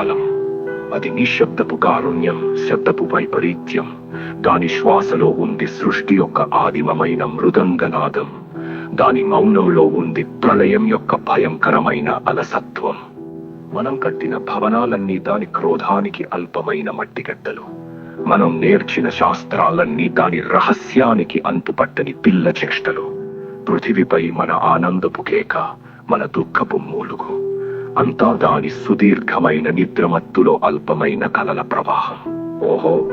కాలం. అది నిశ్శబ్దపు కారుణ్యం శబ్దపు వైపరీత్యం. దాని శ్వాసలో ఉంది సృష్టి యొక్క ఆదిమమైన మృదంగనాదం. దాని మౌనంలో ఉంది ప్రళయం యొక్క భయంకరమైన అలసత్వం. మనం కట్టిన భవనాలన్నీ దాని క్రోధానికి అల్పమైన మట్టిగడ్డలు. మనం నేర్చిన శాస్త్రాలన్నీ దాని రహస్యానికి అంతుపట్టని పిల్ల చేష్టలు. పృథివిపై మన ఆనందపు కేక మన దుఃఖపు మూలుగు. అంతా దాని సుదీర్ఘమైన నిద్రమత్తులో అల్పమైన కలల ప్రవాహం. ఓహో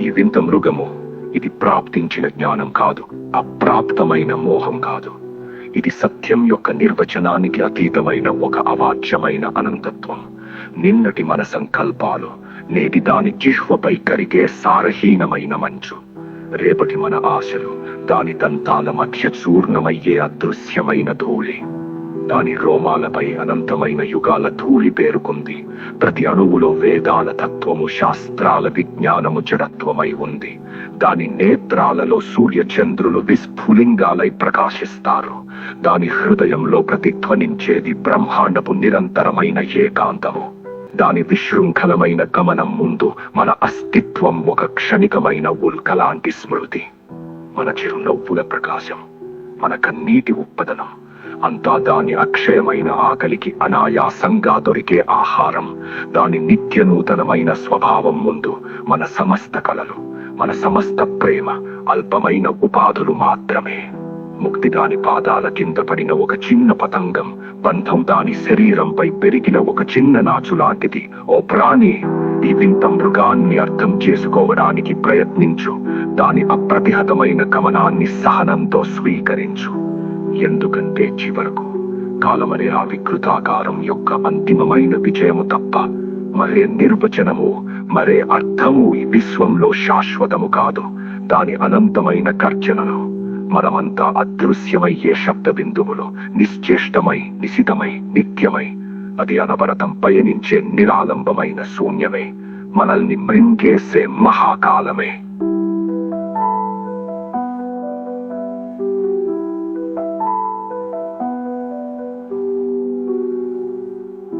ఈ వింత మృగము. ఇది ప్రాప్తించిన జ్ఞానం కాదు అప్రాప్తమైన మోహం కాదు. ఇది సత్యం యొక్క నిర్వచనానికి అతీతమైన ఒక అవాచ్యమైన అనంతత్వం. నిన్నటి మన సంకల్పాలు నేటి దాని జిహ్వపై కరిగే సారహీనమైన మంచు. రేపటి మన ఆశలు దాని దంతాల మధ్య చూర్ణమయ్యే అదృశ్యమైన ధూళి. దాని రోమాలపై అనంతమైన యుగాల ధూళి పేరుకుంది. ప్రతి అణువులో వేదాల తత్వము శాస్త్రాల విజ్ఞానము జడత్వమై ఉంది. దాని నేత్రాలలో సూర్య చంద్రులు విస్ఫులింగాలై ప్రకాశిస్తారు. దాని హృదయంలో ప్రతిధ్వనించేది బ్రహ్మాండపు నిరంతరమైన ఏకాంతము. దాని విశృంఖలమైన గమనం ముందు మన అస్తిత్వం ఒక క్షణికమైన ఉల్కలాంటి స్మృతి. మన చిరునవ్వుల ప్రకాశం మన కన్నీటి ఉప్పదనం అంతా దాని అక్షయమైన ఆకలికి అనాయాసంగా దొరికే ఆహారం దాని నిత్య నూతనమైన స్వభావం ముందు మన సమస్త కలలు మన సమస్త ప్రేమ అల్పమైన ఉపాధులు మాత్రమే. ముక్తి దాని పాదాల కింద పడిన ఒక చిన్న పతంగం బంధం దాని శరీరంపై పెరిగిన ఒక చిన్న నాచు లాంటిది. ఓ ప్రాణి ఈ వింత మృగాన్ని అర్థం చేసుకోవడానికి ప్రయత్నించు. దాని అప్రతిహతమైన గమనాన్ని సహనంతో స్వీకరించు. ఎందుకంటే చివరకు కాలమనే ఆ వికృతాకారం యొక్క అంతిమమైన విజయము తప్ప మరే నిర్వచనము మరే అర్థము ఈ విశ్వంలో శాశ్వతము కాదు. దాని అనంతమైన కర్చనలు మనమంతా అదృశ్యమయ్యే శబ్ద బిందువులు నిశ్చేష్టమై నిశితమై నిత్యమై అది అనవరతం పయనించే నిరాలంబమైన శూన్యమే మనల్ని మృంగేసే మహాకాలమే.